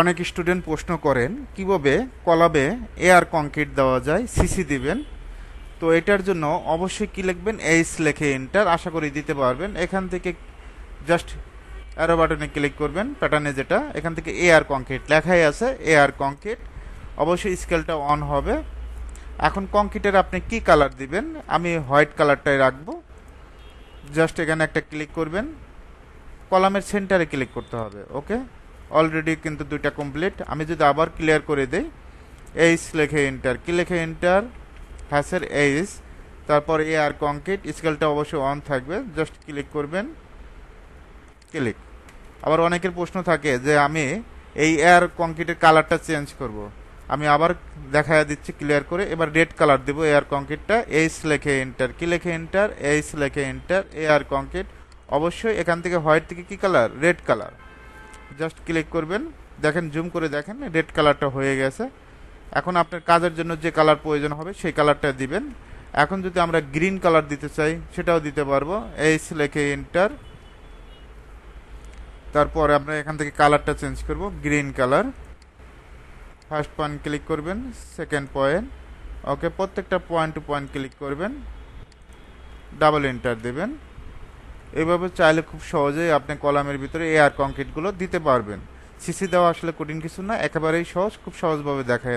অনেক স্টুডেন্ট প্রশ্ন করেন, কীভাবে কলাবে এয়ার কংক্রিট দেওয়া যায়, সিসি দিবেন? তো এটার জন্য অবশ্যই কি লিখবেন? এইচ লেখে এন্টার আশা করি দিতে পারবেন। এখান থেকে জাস্ট অ্যারো বাটনে ক্লিক করবেন প্যাটার্নে যেটা, এখান থেকে এয়ার কংক্রিট লেখাই আছে এয়ার কংক্রিট অবশ্যই স্কেলটা অন হবে। এখন কংক্রিটের আপনি কি কালার দিবেন? আমি হোয়াইট কালারটাই রাখব। জাস্ট এখানে একটা ক্লিক করবেন। কলামের সেন্টারে ক্লিক করতে হবে ওকে অলরেডি কিন্তু দুইটা কমপ্লিট আমি যদি আবার ক্লিয়ার করে দেই এইচ লেখে এন্টার কি লেখে এন্টার হ্যাসের এইচ তারপর এ আর কংক্রিট স্কেলটা অবশ্যই অন থাকবে। জাস্ট ক্লিক করবেন। ক্লিক আবার অনেকের প্রশ্ন থাকে যে আমি এই এয়ার কংক্রিটের কালারটা চেঞ্জ করব। আমি আবার দেখা দিচ্ছি ক্লিয়ার করে। এবার রেড কালার দেবো এয়ার কংক্রিটটা এইচ লেখে এন্টার কি লেখে এন্টার এইচ লেখে এন্টার এয়ার কংক্রিট অবশ্যই এখান থেকে হোয়াইট থেকে কি colour red colour just click করবেন। দেখেন জুম করে দেখেন রেড কালারটা হয়ে গেছে। এখন আপনার কাজের জন্য যে কালার প্রয়োজন হবে, সেই কালারটা দিবেন। এখন যদি আমরা গ্রিন কালার দিতে চাই, সেটাও দিতে পারব। এইচ লেখে এন্টার তারপরে আমরা এখান থেকে কালারটা চেঞ্জ করব green colour first point click করবেন সেকেন্ড পয়েন্ট ওকে প্রত্যেকটা পয়েন্ট টু পয়েন্ট ক্লিক করবেন। ডাবল এন্টার দেবেন। এইভাবে চাইলে খুব সহজেই আপনি কলামের ভিতরে এয়ার কংক্রিটগুলো দিতে পারবেন। সিসি দেওয়া আসলে কঠিন কিছু না, একেবারেই সহজ, খুব সহজভাবে দেখা